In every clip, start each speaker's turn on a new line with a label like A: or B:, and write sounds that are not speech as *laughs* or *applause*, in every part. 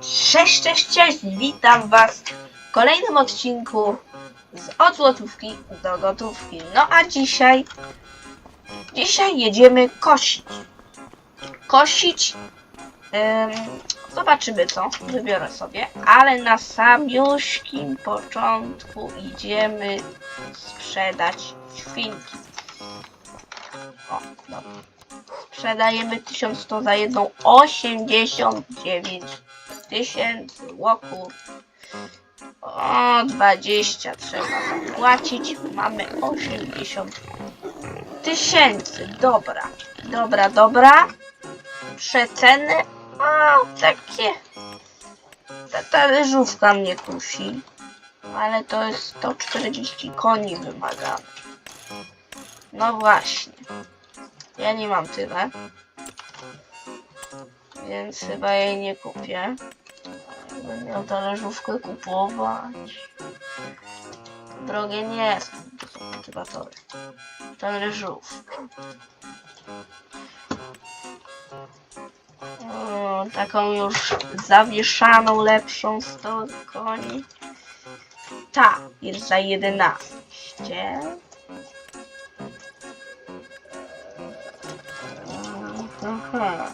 A: Cześć, cześć, cześć! Witam Was w kolejnym odcinku z od złotówki do gotówki. No a dzisiaj, dzisiaj jedziemy kosić. Kosić, em, zobaczymy co, wybiorę sobie, ale na samiuśkim początku idziemy sprzedać świnki. O, dobra. Sprzedajemy 1100 za jedną 89 tysięcy łoków. O, 20 trzeba zapłacić. Mamy 80 tysięcy. Dobra, dobra, dobra. Przeceny. O, takie. Ta talerzówka mnie kusi. Ale to jest 140 koni wymagane. No właśnie. Ja nie mam tyle. Więc chyba jej nie kupię. Będę miał talerzówkę kupować. Drogie nie są. To są kultywatory. Talerzówki. O, taką już zawieszaną, lepszą 100 koni. Ta jest za 11. Aha.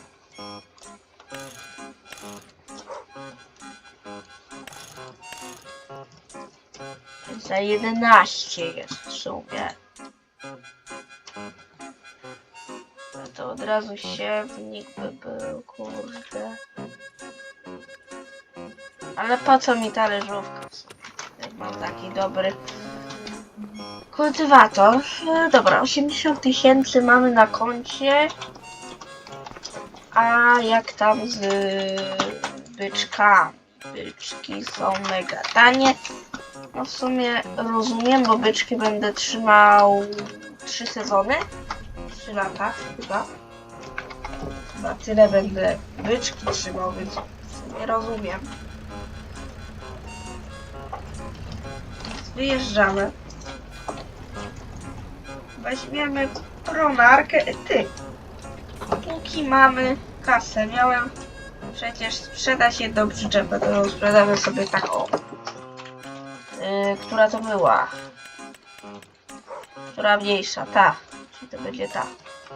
A: Za 11 jest w sumie. No to od razu siewnik by był, kurde. Ale po co mi talerzówka? Jak mam taki dobry kultywator. E, Dobra, 80 tysięcy mamy na koncie. A jak tam z byczkami? Byczki są mega tanie. No w sumie rozumiem, bo byczki będę trzymał 3 sezony. 3 lata chyba. Chyba tyle będę byczki trzymał, więc w sumie rozumiem. Wyjeżdżamy. Weźmiemy pronarkę. Ty, póki mamy kasę, miałem przecież sprzedać jedną przyczepę, to sprzedamy sobie taką. Yy, która to była? Która mniejsza? Ta. Czyli to będzie ta.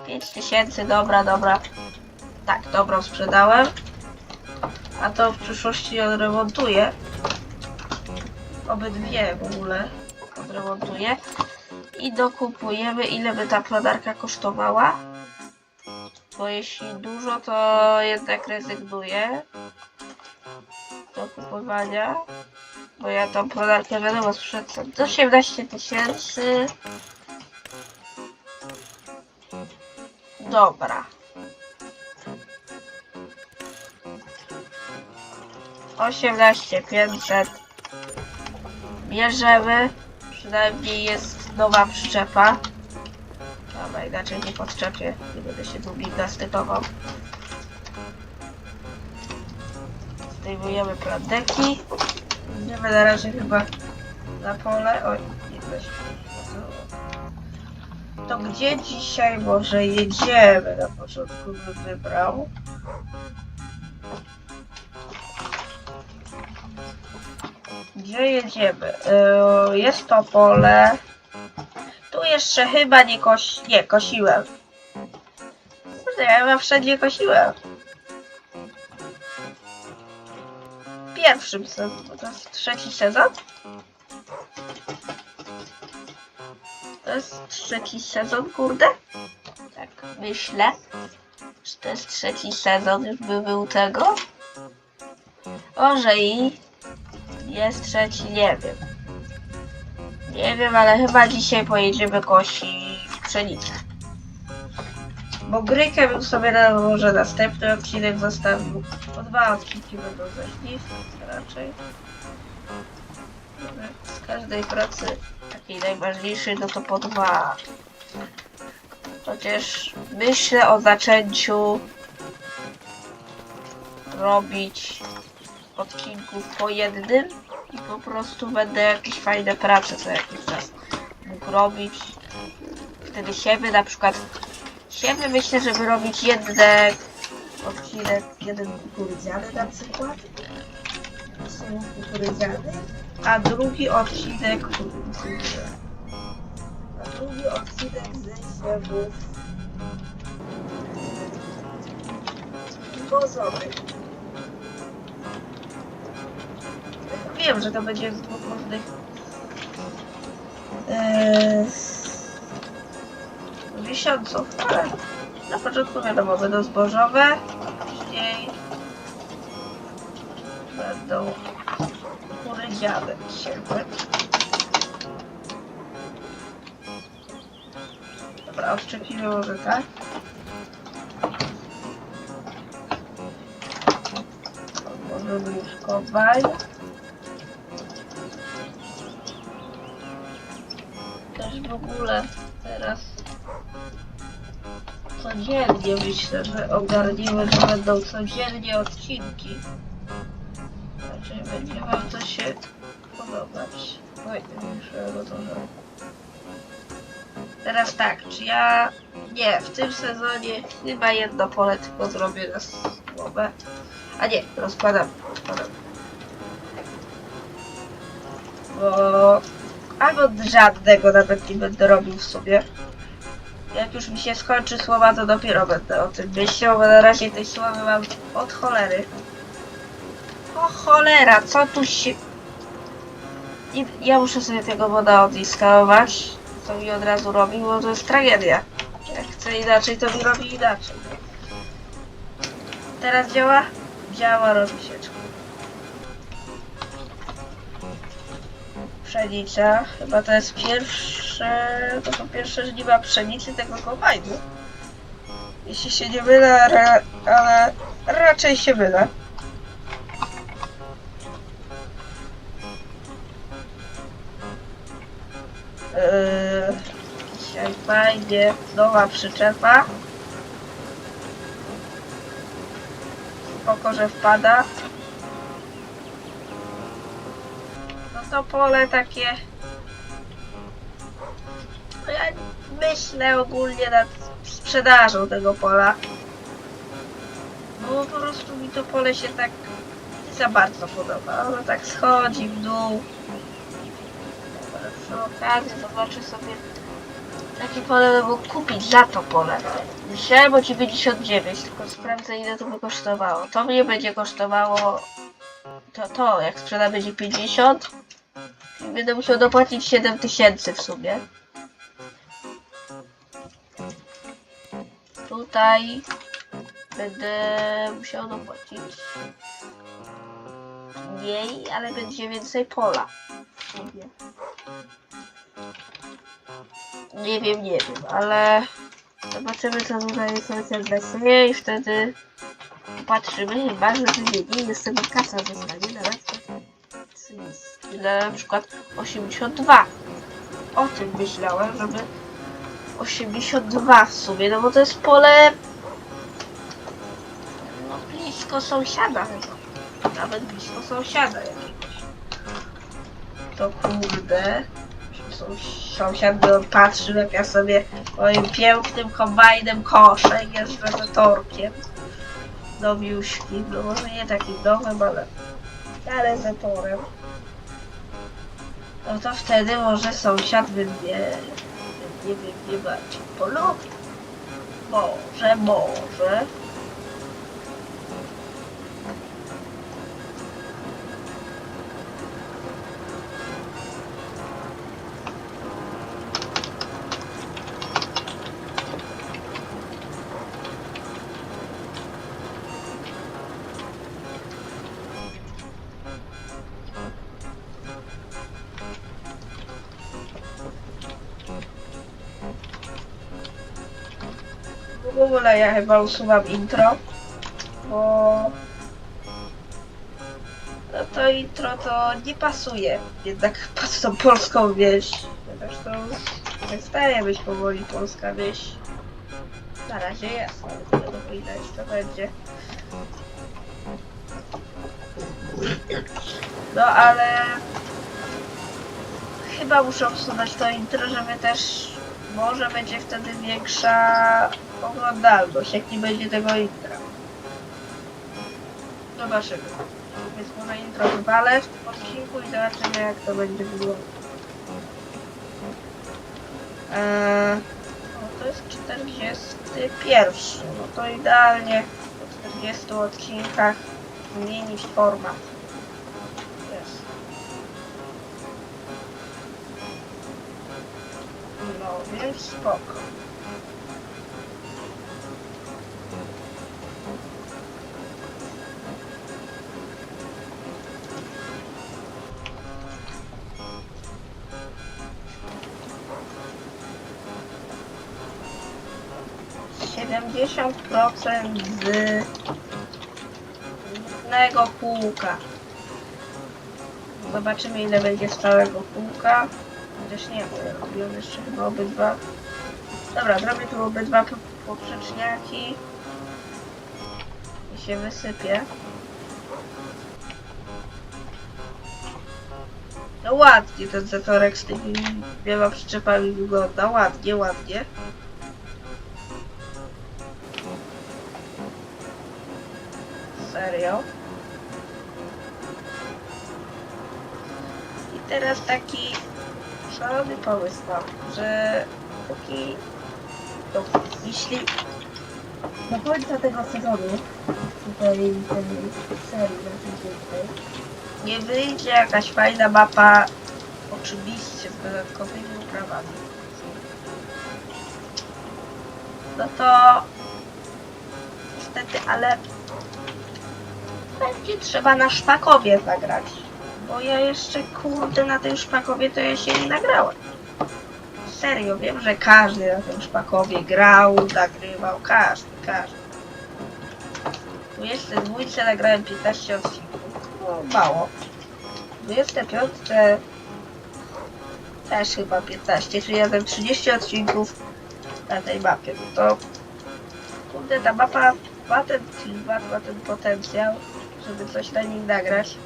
A: 5000, dobra, dobra. Tak, dobrą sprzedałem. A to w przyszłości odremontuję. Obydwie w ogóle odremontuję. I dokupujemy, ile by ta pronarka kosztowała. Bo jeśli dużo, to jednak rezygnuję do kupowania. Bo ja tą pronarkę wiadomo sprzedam do 18 tysięcy. Dobra. 18 500 bierzemy. Przynajmniej jest nowa przyczepa. Dobra, inaczej nie podczepię. Nie będę się długi gastytował. Zdejmujemy plandeki. Idziemy na razie chyba na pole. Oj, weź. To gdzie dzisiaj może jedziemy? Na początku bym wybrał. Gdzie jedziemy? Yy, jest to pole. Tu jeszcze chyba nie kosi... Nie, kosiłem. Kurde, ja chyba wszędzie kosiłem. Pierwszym sezonie. To jest trzeci sezon? To jest trzeci sezon, kurde? Tak, myślę. Że to jest trzeci sezon, już by był tego. Może i jest trzeci, nie wiem. Nie wiem, ale chyba dzisiaj pojedziemy kosić pszenicę. Bo grykę bym sobie na może następny odcinek zostawił. Po dwa odcinki będą ze śliwki raczej. Z każdej pracy takiej najważniejszej, no to po dwa. Chociaż myślę o zaczęciu robić odcinków po jednym i po prostu będę jakieś fajne prace co jakiś czas mógł robić. Wtedy siebie na przykład siebie myślę, żeby robić jedne odcinek jeden kukurydziany na przykład. Są kukurydziany. A drugi odcinek a drugi odcinek ze bozowych. Wiem, że to będzie z dwóch różnych eee, miesiąców, ale na początku wiadomo, będą zbożowe, później będą kurydziane sierpem. Dobra, odczepimy może tak. Możemy już kombajn. Też w ogóle teraz codziennie myślę, że ogarniemy, że będą codziennie odcinki. Raczej będzie wam to się podobać. Oj, muszę trochę. Teraz tak, czy ja... Nie, w tym sezonie chyba jedno pole tylko zrobię na słomę. A nie, rozkładam, rozkładam. Bo... Albo żadnego nawet nie będę robił w sobie. Jak już mi się skończy słowa, to dopiero będę o tym myślał, bo na razie tej słowy mam od cholery. O cholera, co tu się... I ja muszę sobie tego moda odinstalować. To mi od razu robi, bo to jest tragedia. Jak chcę inaczej, to mi robi inaczej. Teraz działa? Działa, robi sieczkę. Pszenica. Chyba to jest pierwsze... To są pierwsze żniwa pszenicy tego kombajnu. Jeśli się nie mylę, ra, ale raczej się mylę. Yy, dzisiaj fajnie, nowa przyczepa. Spoko, że wpada. To pole takie... No ja myślę ogólnie nad sprzedażą tego pola. Bo po prostu mi to pole się tak nie za bardzo podoba. Ono tak schodzi w dół. Przy okazji zobaczę sobie takie pole bym mógł kupić za to pole. Myślałem o 99, tylko sprawdzę ile to by kosztowało. To mnie będzie kosztowało to, to jak sprzeda będzie 50 i będę musiał dopłacić 7000 w sumie. Tutaj będę musiał dopłacić mniej, ale będzie więcej pola. Nie wiem, nie wiem, ale zobaczymy co tutaj jest SLBC i wtedy patrzymy chyba, że wymieni z tego kasa zostanie na na przykład 82. O tym myślałem, żeby 82 w sumie, no bo to jest pole no blisko sąsiada chyba. Nawet blisko sąsiada jakiegoś. To kurde. Sąs- Sąsiad by patrzył jak ja sobie moim pięknym kombajnem koszę jeżdżę za torkiem. Nowiuśki, no może nie takim nowym, ale, ale za torem. No to wtedy może sąsiad by mnie, nie nie bardziej polubił. Może, może. Ogóle ja chyba usuwam intro, bo no to intro to nie pasuje jednak *laughs* pod tą polską wieś. Zresztą przestaje być powoli polska wieś. Na razie jest, ale do ile jeszcze będzie. No ale chyba muszę usunąć to intro, żeby też może będzie wtedy większa oglądalność, jak nie będzie tego intra. Zobaczymy. Więc może intro wywalę w odcinku i zobaczymy jak to będzie wyglądać. Eee, o, to jest 41. No to idealnie po 40 odcinkach zmienić format. No więc spoko. Siedemdziesiąt procent z jednego kółka. Zobaczymy ile będzie z całego kółka. Chociaż nie, bo ja robiłem jeszcze chyba obydwa. Dobra, zrobię tu obydwa po- poprzeczniaki. I się wysypie. No ładnie ten zatorek z tymi dwiema przyczepami wygląda. Ładnie, ładnie. Serio. I teraz taki szalony pomysł mam, że taki to jeśli do końca tego sezonu tutaj tej serii naszej nie wyjdzie jakaś fajna mapa oczywiście z dodatkowymi uprawami no to niestety, ale będzie trzeba na szpakowie zagrać bo ja jeszcze kurde na tym szpakowie to ja się nie nagrałem. Serio, wiem, że każdy na tym szpakowie grał, nagrywał, każdy, każdy. Jeszcze dwójce nagrałem 15 odcinków. No mało. 25 też chyba 15, czyli razem 30 odcinków na tej mapie. No to kurde ta mapa ma ten klimat, ma ten potencjał, żeby coś na nim nagrać.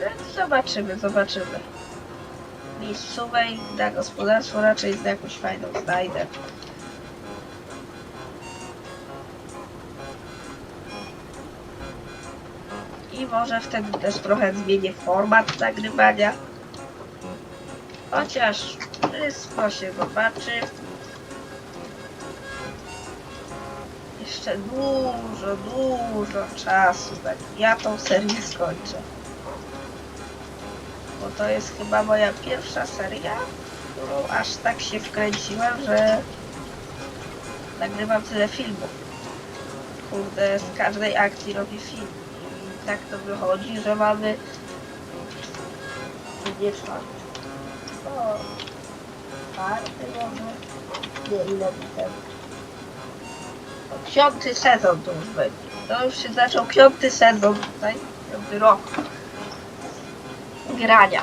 A: Więc zobaczymy, zobaczymy. Miejscowej na gospodarstwo raczej z jakąś fajną znajdę. I może wtedy też trochę zmienię format nagrywania. Chociaż wszystko się zobaczy. Jeszcze dużo, dużo czasu. Tak ja tą serię skończę bo to jest chyba moja pierwsza seria, którą aż tak się wkręciłam, że nagrywam tyle filmów. Kurde, z każdej akcji robię film. I tak to wychodzi, że mamy nie czwarty. O, czwarty może. Nie, ile ten. No, Piąty sezon to już będzie. To już się zaczął piąty sezon tutaj, piąty rok grania.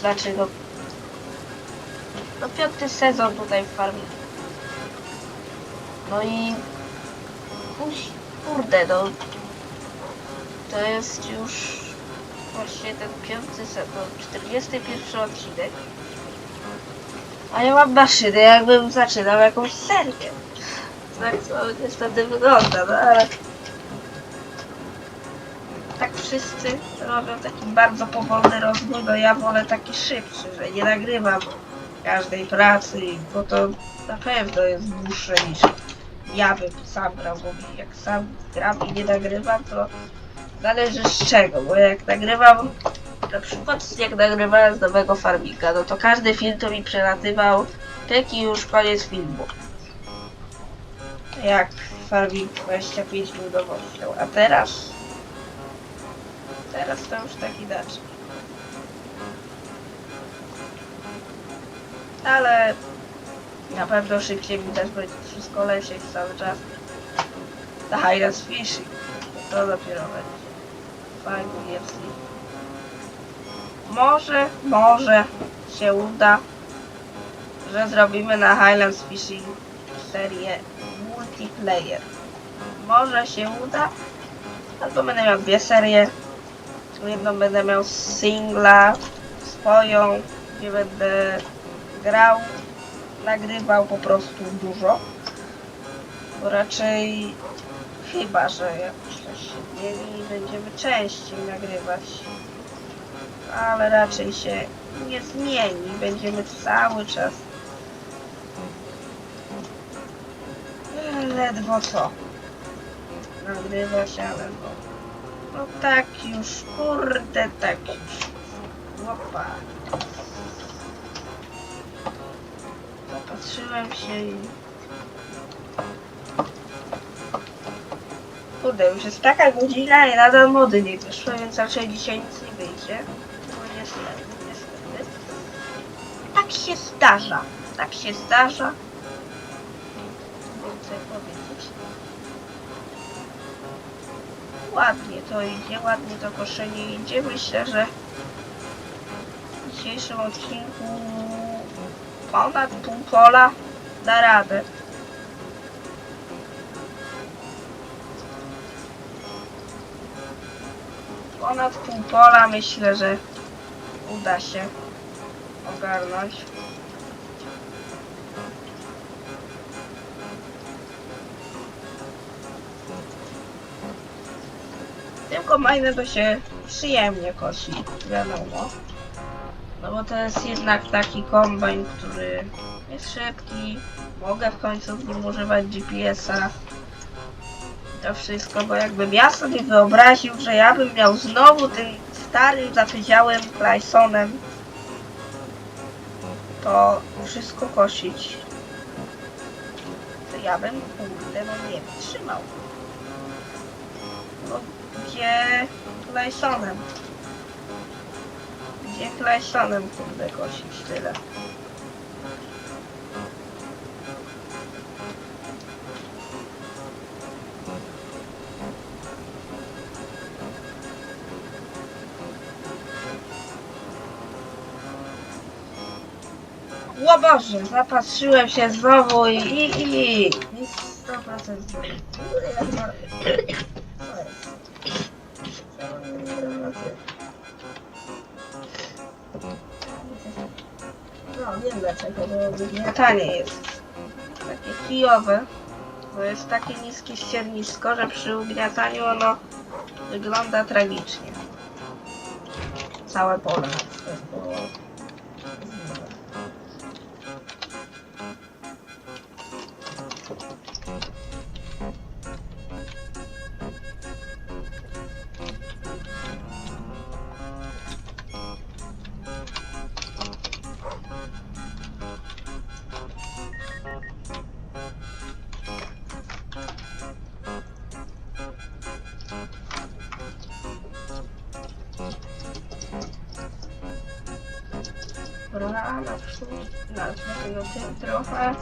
A: Znaczy no... No piąty sezon tutaj w farmie. No i... Kurde no... To jest już... Właśnie ten piąty sezon, 41 odcinek. A ja mam maszynę, jakbym zaczynał jakąś serię. Tak to niestety wygląda, no ale tak wszyscy robią taki bardzo powolny rozwój, no ja wolę taki szybszy, że nie nagrywam każdej pracy, bo to na pewno jest dłuższe niż ja bym sam grał, bo jak sam gram i nie nagrywam, to zależy z czego, bo jak nagrywam, na przykład jak nagrywałem z nowego farminga, no to każdy film to mi przelatywał, pyk i już koniec filmu. Jak farming 25 był nowością, a teraz Teraz to już tak inaczej. Ale na pewno szybciej mi też będzie wszystko lecieć cały czas. The Highlands Fishing. To dopiero będzie. Fajnie jest. Może, może się uda, że zrobimy na Highlands Fishing serię multiplayer. Może się uda, albo będę miał dwie serie jedną będę miał singla swoją, gdzie będę grał, nagrywał po prostu dużo. Bo raczej chyba, że jakoś coś się zmieni będziemy częściej nagrywać. Ale raczej się nie zmieni. Będziemy cały czas ledwo co nagrywać, ale no, no tak już, kurde, tak już. Opa. Zapatrzyłem się i... Kurde, już jest taka godzina i nadal mody nie wyszły, więc raczej dzisiaj nic nie wyjdzie. No niestety, niestety. Tak się zdarza. Tak się zdarza. Ładnie to idzie, ładnie to koszenie idzie. Myślę, że w dzisiejszym odcinku ponad pół pola da radę. Ponad pół pola myślę, że uda się ogarnąć. Kombajnem to się przyjemnie kosi, wiadomo. No bo to jest jednak taki kombajn, który jest szybki. Mogę w końcu w nim używać GPS-a. To wszystko, bo jakbym ja sobie wyobraził, że ja bym miał znowu tym starym, zapyziałym Claysonem to wszystko kosić. To ja bym, kurde, no nie wytrzymał. No gdzie Claysonem? Gdzie Claysonem, kurde, kosić tyle? O Boże, zapatrzyłem się znowu i... i, i, i 100% znowu. No, wiem dlaczego, bo wygniatanie jest takie kijowe. Bo jest takie niskie ściernisko, że przy ugniataniu ono wygląda tragicznie. Całe pole Dobra, nazwę tego tym trochę.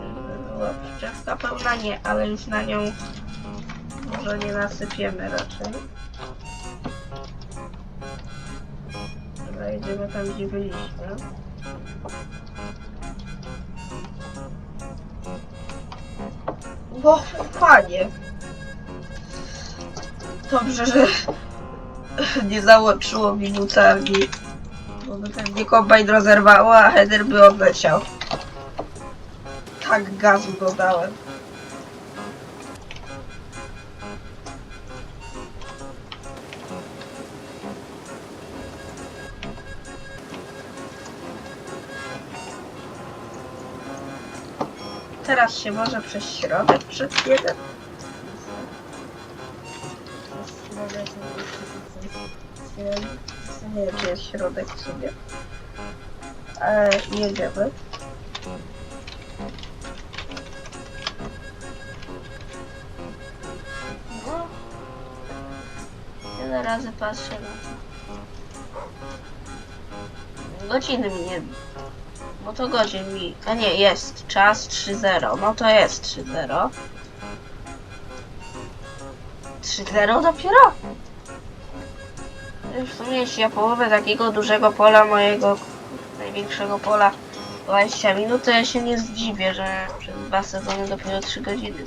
A: Żeby była przyczepka pełna, nie, ale już na nią może nie nasypiemy raczej. Dobra, jedziemy tam, gdzie byliśmy. Bo, panie. Dobrze, że nie załączyło mi butarni. Bo by pewnie kombajn rozerwało, a header by odleciał. Tak gazu dodałem. Teraz się może przez środek przed jeden. Nie wiem, gdzie jest środek sobie. Ale jedziemy. No. Tyle razy patrzę na to. Godziny mi nie... Bo to godzin mi... A nie, jest. Czas 3.0. No to jest 3.0. 3.0 dopiero? W sumie ja połowę takiego dużego pola mojego największego pola 20 minut, to ja się nie zdziwię, że przez dwa sezony dopiero 3 godziny.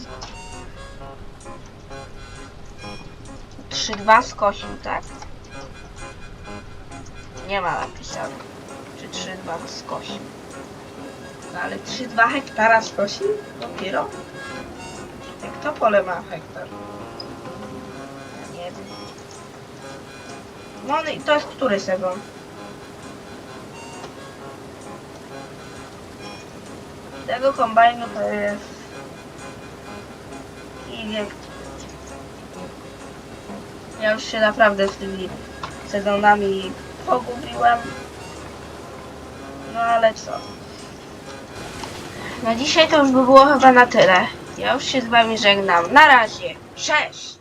A: 3-2 skosił, tak? Nie ma napisane. Czy 3-2 skosił. No ale 3-2 hektara skosił? Dopiero? Jak to pole ma hektar? No i to jest który sezon? Tego kombajnu to jest... I wiek... Ja już się naprawdę z tymi sezonami pogubiłem. No ale co? Na dzisiaj to już by było chyba na tyle. Ja już się z wami żegnam. Na razie. Cześć!